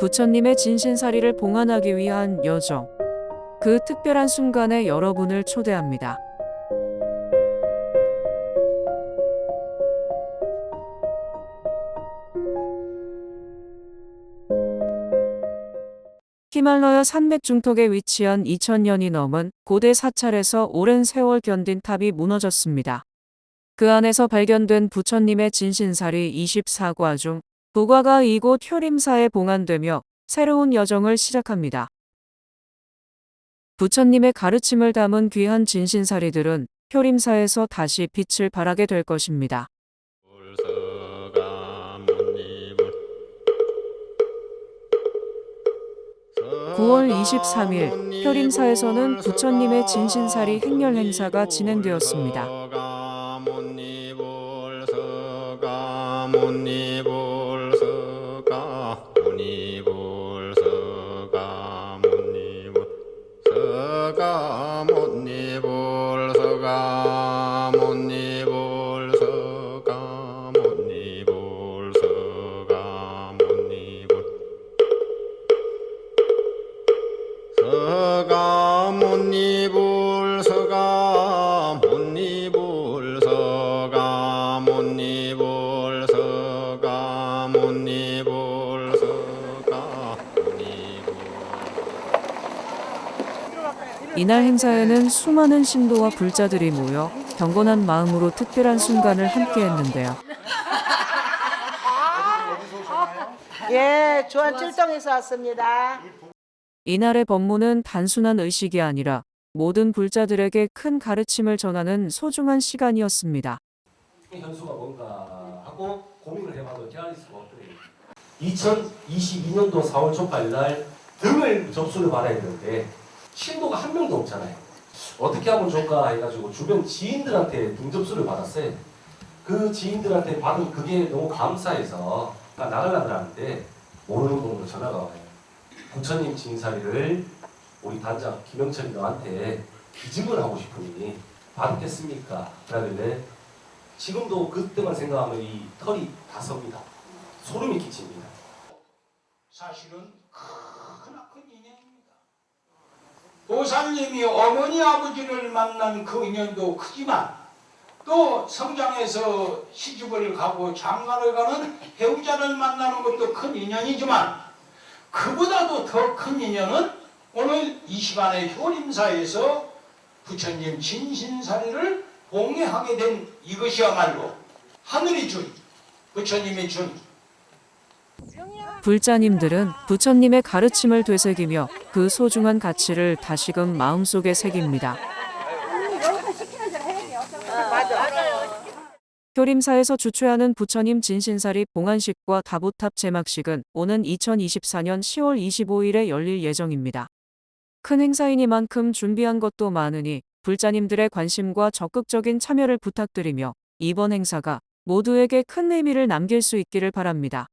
부처님의 진신사리를 봉안하기 위한 여정. 그 특별한 순간에 여러분을 초대합니다. 히말라야 산맥 중턱에 위치한 2000년이 넘은 고대 사찰에서 오랜 세월 견딘 탑이 무너졌습니다. 그 안에서 발견된 부처님의 진신살이 24과 중 부과가 이곳 효림사에 봉안되며 새로운 여정을 시작합니다. 부처님의 가르침을 담은 귀한 진신사리들은 효림사에서 다시 빛을 발하게 될 것입니다. 불서가모니불 9월 23일 효림사에서는 부처님의 진신사리 행렬 행사가 진행되었습니다. 서가모니불 서가모니불 서가모니불 서가모니불 이날 행사에는 수많은 신도와 불자들이 모여 경건한 마음으로 특별한 순간을 함께 했는데요. 예, 주한 칠동에서 왔습니다. 이날의 법문은 단순한 의식이 아니라 모든 불자들에게 큰 가르침을 전하는 소중한 시간이었습니다. 현수가 뭔가 하고 고민을 해봐도 헤아릴 수가 없더래요. 2022년도 4월 초팔 날 등을 접수를 받아야 되는데 신도가 한 명도 없잖아요. 어떻게 하면 좋을까 해가지고 주변 지인들한테 등 접수를 받았어요. 그 지인들한테 받은 그게 너무 감사해서 나가려고 하는데 모르는 번호로 전화가 와요. 부처님 진사리를 우리 단장 김영철이 너한테 기증을 하고 싶으니 받겠습니까? 그러길래 지금도 그때만 생각하면 이 털이 다 섭니다. 소름이 끼칩니다. 사실은 크나큰 인연입니다. 도사님이 어머니 아버지를 만난 그 인연도 크지만 또 성장해서 시집을 가고 장가를 가는 배우자를 만나는 것도 큰 인연이지만 그보다도 더 큰 인연은 오늘 이 시간에 효림사에서 부처님 진신사리를 봉해하게 된 이것이야말로 하늘이 준 부처님이 준 불자님들은 부처님의 가르침을 되새기며 그 소중한 가치를 다시금 마음속에 새깁니다. 효림사에서 주최하는 부처님 진신사리 봉안식과 다보탑 제막식은 오는 2024년 10월 25일에 열릴 예정입니다. 큰 행사이니만큼 준비한 것도 많으니 불자님들의 관심과 적극적인 참여를 부탁드리며 이번 행사가 모두에게 큰 의미를 남길 수 있기를 바랍니다.